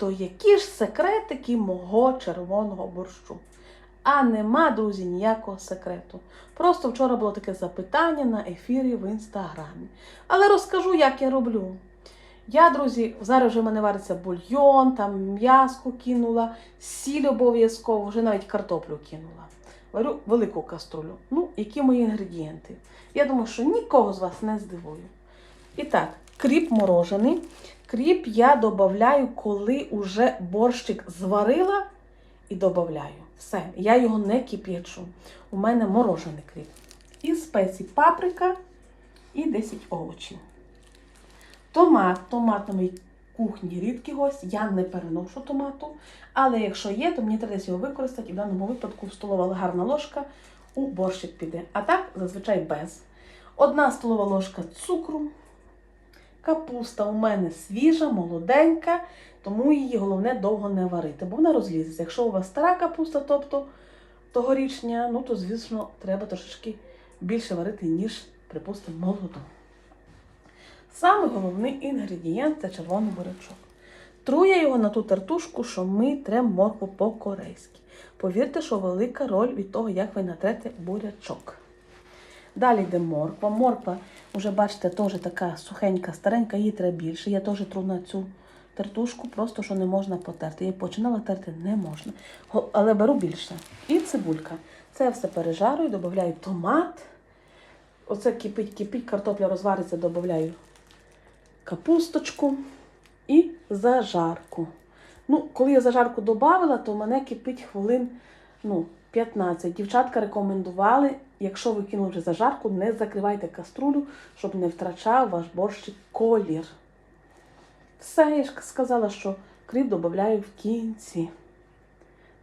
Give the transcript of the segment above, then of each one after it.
то які ж секретики мого червоного борщу? А нема, друзі, ніякого секрету. Просто вчора було таке запитання на ефірі в інстаграмі. Але розкажу, як я роблю. Я, друзі, зараз вже в мене вариться бульйон, там м'яско кинула, сіль обов'язково, вже навіть картоплю кинула. Варю велику каструлю. Ну, які мої інгредієнти? Я думаю, що нікого з вас не здивую. І так, кріп морожений. Кріп я додаю, коли уже борщик зварила і додаю. Все, я його не кип'ячу. У мене морожений кріп. І спеції паприка і 10 овочів. Томат. Томат на моїй кухні рідкий гость. Я не переношу томату. Але якщо є, то мені треба його використати. І в даному випадку столова гарна ложка у борщик піде. А так, зазвичай без. Одна столова ложка цукру. Капуста у мене свіжа, молоденька, тому її головне довго не варити, бо вона розлізеться. Якщо у вас стара капуста, тобто тогорічня, ну то, звісно, треба трошечки більше варити, ніж, припустимо, молоду. Саме головний інгредієнт це червоний бурячок. Тру його на ту тартушку, що ми трем моркву по-корейськи. Повірте, що велика роль від того, як ви натрете бурячок. Далі йде морква. Морква, вже бачите, теж така сухенька, старенька, її треба більше. Я теж тру цю тертушку, просто що не можна потерти. Я починала терти не можна. Але беру більше. І цибулька. Це все пережарую, додаю томат. Оце кипить, кипить, картопля розвариться, додаю капусточку і зажарку. Ну, коли я зажарку додавала, то в мене кипить хвилин ну, 15. Дівчатка рекомендували, якщо ви кинули зажарку, не закривайте каструлю, щоб не втрачав ваш борщик колір. Все, я ж сказала, що кріп додаю в кінці.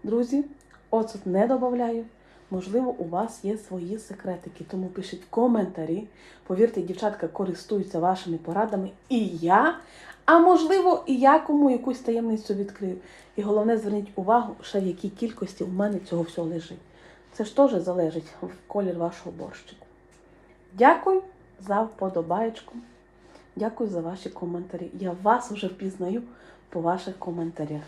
Друзі, оцет не додаю. Можливо, у вас є свої секретики, тому пишіть коментарі. Повірте, дівчатка користуються вашими порадами і я. А можливо, і я кому якусь таємницю відкрив. І головне, зверніть увагу, ще в якій кількості у мене цього всього лежить. Це ж теж залежить в колір вашого борщику. Дякую за вподобаєчку. Дякую за ваші коментарі. Я вас вже впізнаю по ваших коментарях.